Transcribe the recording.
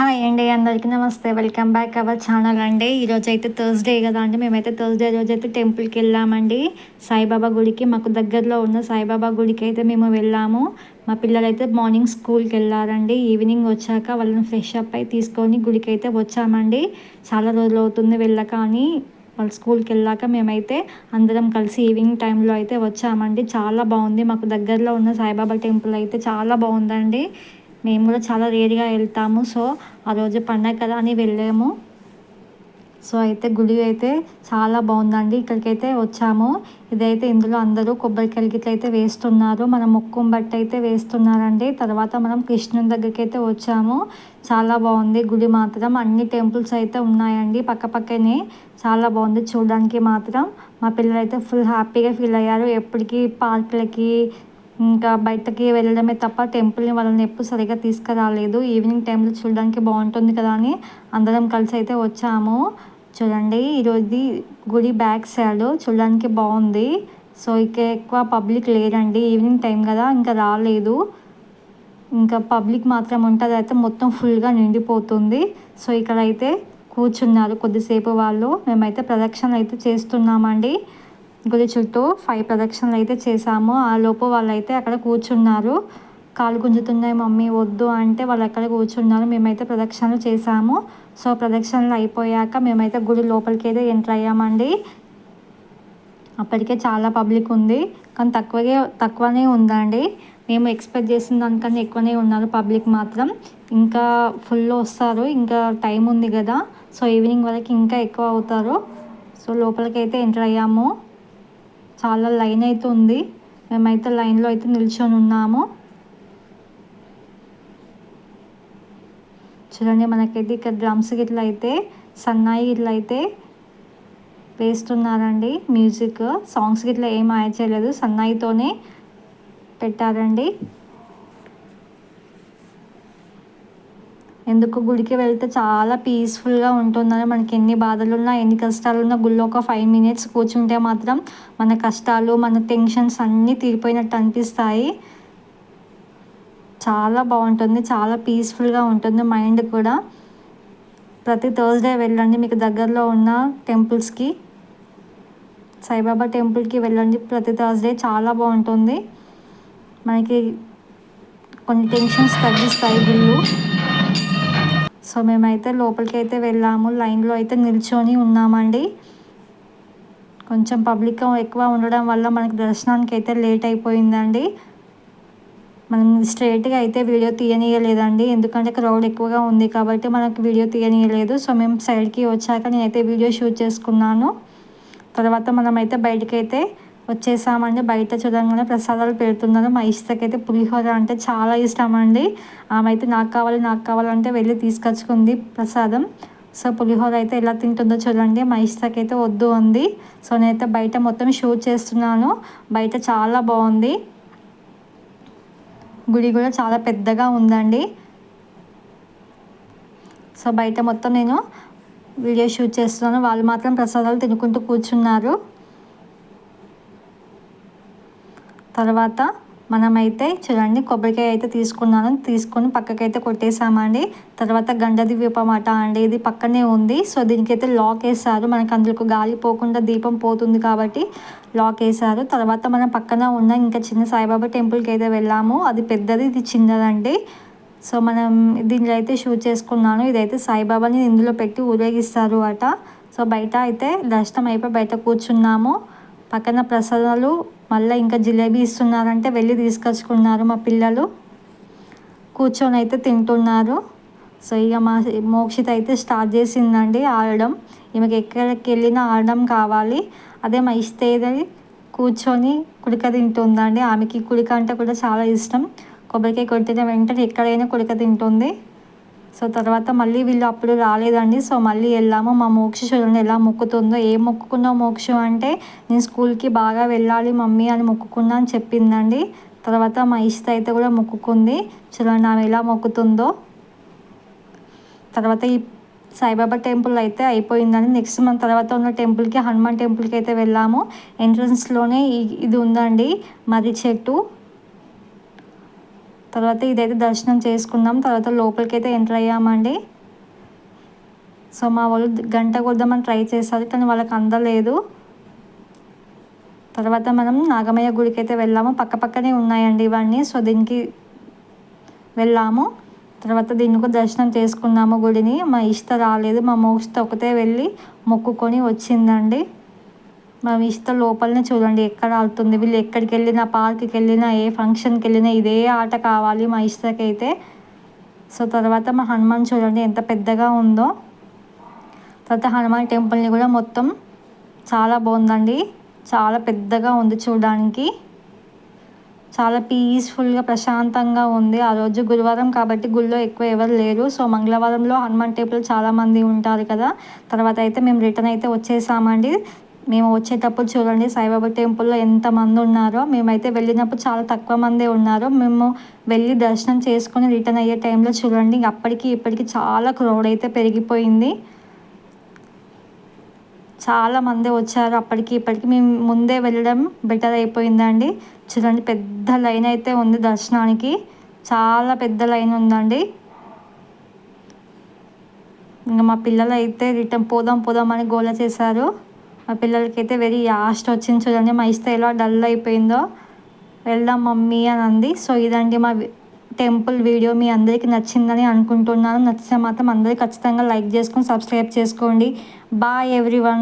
Hi అండి అందరికీ నమస్తే. వెల్కమ్ బ్యాక్ అవర్ ఛానల్ అండి. ఈరోజు అయితే థర్స్డే కదా అండి. మేమైతే థర్స్డే రోజు అయితే టెంపుల్కి వెళ్ళామండి. సాయిబాబా గుడికి మాకు దగ్గరలో ఉన్న సాయిబాబా గుడికి అయితే మేము వెళ్ళాము. మా పిల్లలైతే మార్నింగ్ స్కూల్కి వెళ్ళారండి. ఈవినింగ్ వచ్చాక వాళ్ళని ఫ్రెష్ అప్ అయి తీసుకొని గుడికి అయితే వచ్చామండి. చాలా రోజులు అవుతుంది వెళ్ళక అని వాళ్ళు స్కూల్కి వెళ్ళాక మేమైతే అందరం కలిసి ఈవినింగ్ టైంలో అయితే వచ్చామండి. చాలా బాగుంది. మాకు దగ్గరలో ఉన్న సాయిబాబా టెంపుల్ అయితే చాలా బాగుందండి. మేము కూడా చాలా రేర్గా వెళ్తాము. సో ఆ రోజు పండగ కదా అని వెళ్ళాము. సో అయితే గుడి అయితే చాలా బాగుందండి. ఇక్కడికైతే వచ్చాము. ఇదైతే ఇందులో అందరూ కొబ్బరికాయలకి అయితే వేస్తున్నారు. మనం మొక్కం బట్టి అయితే వేస్తున్నారండి. తర్వాత మనం కృష్ణుని దగ్గరికి అయితే వచ్చాము. చాలా బాగుంది గుడి మాత్రం. అన్ని టెంపుల్స్ అయితే ఉన్నాయండి పక్కపక్కనే చాలా బాగుంది చూడడానికి మాత్రం. మా పిల్లలు అయితే ఫుల్ హ్యాపీగా ఫీల్ అయ్యారు. ఎప్పటికీ పార్కులకి ఇంకా బయటకి వెళ్ళడమే తప్ప టెంపుల్ని వాళ్ళని ఎప్పుడు సరిగా తీసుకురాలేదు. ఈవినింగ్ టైంలో చూడడానికి బాగుంటుంది కదా అని అందరం కలిసి అయితే వచ్చాము. చూడండి ఈరోజు గుడి బ్యాక్ సైడ్ చూడడానికి బాగుంది. సో ఇక ఎక్కువ పబ్లిక్ లేరండి. ఈవినింగ్ టైం కదా ఇంకా రాలేదు. ఇంకా పబ్లిక్ మాత్రం ఉంటుంది అయితే మొత్తం ఫుల్గా నిండిపోతుంది. సో ఇక్కడైతే కూర్చున్నారు కొద్దిసేపు వాళ్ళు. మేమైతే ప్రదక్షిణ అయితే చేస్తున్నామండి. గుడి చుట్టూ ఫైవ్ ప్రదక్షిణలు అయితే చేసాము ఆ లోపు వాళ్ళైతే అక్కడ కూర్చున్నారు. కాలు గుంజుతున్నాయి మమ్మీ వద్దు అంటే వాళ్ళు అక్కడ కూర్చున్నారు. మేమైతే ప్రదక్షిణలు చేసాము సో ప్రదక్షిణలు అయిపోయాక మేమైతే గుడి లోపలికి అయితే ఎంటర్ అయ్యామండి. అప్పటికే చాలా పబ్లిక్ ఉంది. కానీ తక్కువగా తక్కువనే ఉందండి. మేము ఎక్స్పెక్ట్ చేసిన దానికన్నా ఎక్కువనే ఉన్నారు పబ్లిక్ మాత్రం. ఇంకా ఫుల్ వస్తారు. ఇంకా టైం ఉంది కదా. సో ఈవినింగ్ వరకు ఇంకా ఎక్కువ అవుతారు. సో లోపలికి అయితే ఎంటర్ అయ్యాము. చాలా లైన్ అయితే ఉంది. మేమైతే లైన్లో అయితే నిల్చొని ఉన్నాము. చూడండి మనకైతే ఇక్కడ డ్రమ్స్ గిట్ల అయితే సన్నాయి గిట్ల అయితే వేస్తున్నారండి. మ్యూజిక్ సాంగ్స్ గిట్ల ఏం యాడ్ చేయలేదు. సన్నాయితోనే పెట్టారండి. ఎందుకు గుడికి వెళ్తే చాలా పీస్ఫుల్గా ఉంటుందని మనకి ఎన్ని బాధలున్నా ఎన్ని కష్టాలున్నా గుళ్ళో ఒక ఫైవ్ మినిట్స్ కూర్చుంటే మాత్రం మన కష్టాలు మన టెన్షన్స్ అన్నీ తీరిపోయినట్టు అనిపిస్తాయి. చాలా బాగుంటుంది చాలా పీస్ఫుల్గా ఉంటుంది మైండ్ కూడా. ప్రతి థర్స్డే వెళ్ళండి మీకు దగ్గరలో ఉన్న టెంపుల్స్కి సాయిబాబా టెంపుల్కి వెళ్ళండి. ప్రతి థర్స్డే చాలా బాగుంటుంది. మనకి కొన్ని టెన్షన్స్ తగ్గిస్తాయి గుళ్ళు. సో మేమైతే లోపలికి అయితే వెళ్ళాము. లైన్లో అయితే నిల్చొని ఉన్నామండి. కొంచెం పబ్లిక్ ఎక్కువ ఉండడం వల్ల మనకి దర్శనానికి అయితే లేట్ అయిపోయిందండి. మనం స్ట్రైట్గా అయితే వీడియో తీయనీయలేదండి. ఎందుకంటే క్రౌడ్ ఎక్కువగా ఉంది కాబట్టి మనకు వీడియో తీయనీయలేదు. సో మేము సైడ్కి వచ్చాక నేనైతే వీడియో షూట్ చేసుకున్నాను. తర్వాత మనమైతే బయటకి అయితే వచ్చేసామండి. బయట చూడంగానే ప్రసాదాలు పెడుతున్నారు. మా ఇష్టకైతే పులిహోర అంటే చాలా ఇష్టం అండి ఆమె అయితే నాకు కావాలి నాకు కావాలంటే వెళ్ళి తీసుకొచ్చుకుంది ప్రసాదం. సో పులిహోర అయితే ఎలా తింటుందో చూడండి. మా ఇష్టకైతే వద్దు ఉంది సో నేనైతే బయట మొత్తం షూట్ చేస్తున్నాను. బయట చాలా బాగుంది. గుడి కూడా చాలా పెద్దగా ఉందండి. సో బయట మొత్తం నేను వీడియో షూట్ చేస్తున్నాను. వాళ్ళు మాత్రం ప్రసాదాలు తినుకుంటూ కూర్చున్నారు. తర్వాత మనమైతే చూడండి కొబ్బరికాయ అయితే తీసుకున్నాను. తీసుకొని పక్కకైతే కొట్టేసామండి. తర్వాత గండది దీపమాట అండి. ఇది పక్కనే ఉంది. సో దీనికైతే లాక్ వేసారు మనకి అందులో గాలి పోకుండా దీపం పోతుంది కాబట్టి లాక్ వేసారు తర్వాత మనం పక్కన ఉన్న ఇంకా చిన్న సాయిబాబా టెంపుల్కి అయితే వెళ్ళాము. అది పెద్దది ఇది చిన్నదండి. సో మనం దీనిలో అయితే షూట్ చేసుకున్నాను. ఇదైతే సాయిబాబాని ఇందులో పెట్టి ఊరేగిస్తారు అట. సో బయట అయితే దర్శనం అయిపోయి బయట కూర్చున్నాము. పక్కన ప్రసాదాలు మళ్ళీ ఇంకా జిలేబీ ఇస్తున్నారంటే వెళ్ళి తీసుకొచ్చుకున్నారు మా పిల్లలు. కూర్చొని అయితే తింటున్నారు. సో ఇక మా మోక్షిత అయితే స్టార్ట్ చేసిందండి ఆడడం. ఈమెకి ఎక్కడికి వెళ్ళినా ఆడడం కావాలి. అదే మా ఇస్తేది కూర్చొని కుడిక తింటుందండి. ఆమెకి కుడిక అంటే కూడా చాలా ఇష్టం. కొబ్బరికాయ కొట్టిన వెంటనే ఎక్కడైనా కుడిక తింటుంది. సో తర్వాత మళ్ళీ వీళ్ళు అప్పుడు రాలేదండి. సో మళ్ళీ వెళ్ళాము మా మోక్ష చూడండి ఎలా మొక్కుతుందో ఏం మొక్కుకున్నావు మోక్షం అంటే నేను స్కూల్కి బాగా వెళ్ళాలి మమ్మీ అని మొక్కుకున్నా అని చెప్పిందండి. తర్వాత మా ఇష్ట అయితే కూడా మొక్కుకుంది. చూడండి ఆమె ఎలా మొక్కుతుందో. తర్వాత ఈ సాయిబాబా టెంపుల్ అయితే అయిపోయిందండి. నెక్స్ట్ మన తర్వాత ఉన్న టెంపుల్కి హనుమాన్ టెంపుల్కి అయితే వెళ్ళాము. ఎంట్రన్స్లోనే ఇది ఉందండి. మర్రి చెట్టు. తర్వాత ఇదైతే దర్శనం చేసుకున్నాం తర్వాత లోపలికి అయితే ఎంటర్ అయ్యామండి. సో మా వాళ్ళు గంట కొద్దామని ట్రై చేశారు కానీ వాళ్ళకి అందలేదు. తర్వాత మనం నాగమయ్య గుడికి అయితే వెళ్ళాము. పక్క పక్కనే ఉన్నాయండి ఇవన్నీ సో దీనికి వెళ్ళాము. తర్వాత దీనికి దర్శనం చేసుకున్నాము గుడిని. మా ఇష్ట రాలేదు మా మోక్షత ఒకతే వెళ్ళి మొక్కుకొని వచ్చిందండి. మా ఇష్ట లోపలనే చూడండి ఎక్కడ ఆడుతుంది వీళ్ళు ఎక్కడికి వెళ్ళినా పార్క్కి వెళ్ళినా ఏ ఫంక్షన్కి వెళ్ళినా ఇదే ఆట కావాలి మా ఇష్టకైతే. సో తర్వాత మా హనుమాన్ చూడండి ఎంత పెద్దగా ఉందో. తర్వాత హనుమాన్ టెంపుల్ని కూడా మొత్తం చాలా బాగుందండి. చాలా పెద్దగా ఉంది చూడడానికి. చాలా పీస్ఫుల్గా ప్రశాంతంగా ఉంది. ఆ రోజు గురువారం కాబట్టి గుళ్ళో ఎక్కువ ఎవరు లేరు. సో మంగళవారంలో హనుమాన్ టెంపుల్ చాలామంది ఉంటారు కదా. తర్వాత అయితే మేము రిటర్న్ అయితే వచ్చేసామండి. మేము వచ్చేటప్పుడు చూడండి సాయిబాబా టెంపుల్లో ఎంతమంది ఉన్నారో మేమైతే వెళ్ళినప్పుడు చాలా తక్కువ మందే ఉన్నారు. మేము వెళ్ళి దర్శనం చేసుకొని రిటర్న్ అయ్యే టైంలో చూడండి అప్పటికి ఇప్పటికి చాలా క్రౌడ్ అయితే పెరిగిపోయింది. చాలా మందే వచ్చారు అప్పటికి ఇప్పటికి మేము ముందే వెళ్ళడం బెటర్ అయిపోయిందండి. చూడండి పెద్ద లైన్ అయితే ఉంది దర్శనానికి. చాలా పెద్ద లైన్ ఉందండి. ఇంకా మా పిల్లలు అయితే రిటర్న్ పోదాం పోదాం అని గోల చేశారు. మా పిల్లలకి అయితే వెరీ యాస్ట్ వచ్చింది. చూడండి మా ఇస్తే ఎలా డల్ అయిపోయిందో. వెళ్దాం మమ్మీ అని అంది. సో ఇదండి మా టెంపుల్ వీడియో మీ అందరికీ నచ్చిందని అనుకుంటున్నాను. నచ్చితే మాత్రం అందరూ ఖచ్చితంగా లైక్ చేసుకొని సబ్స్క్రైబ్ చేసుకోండి. Bye everyone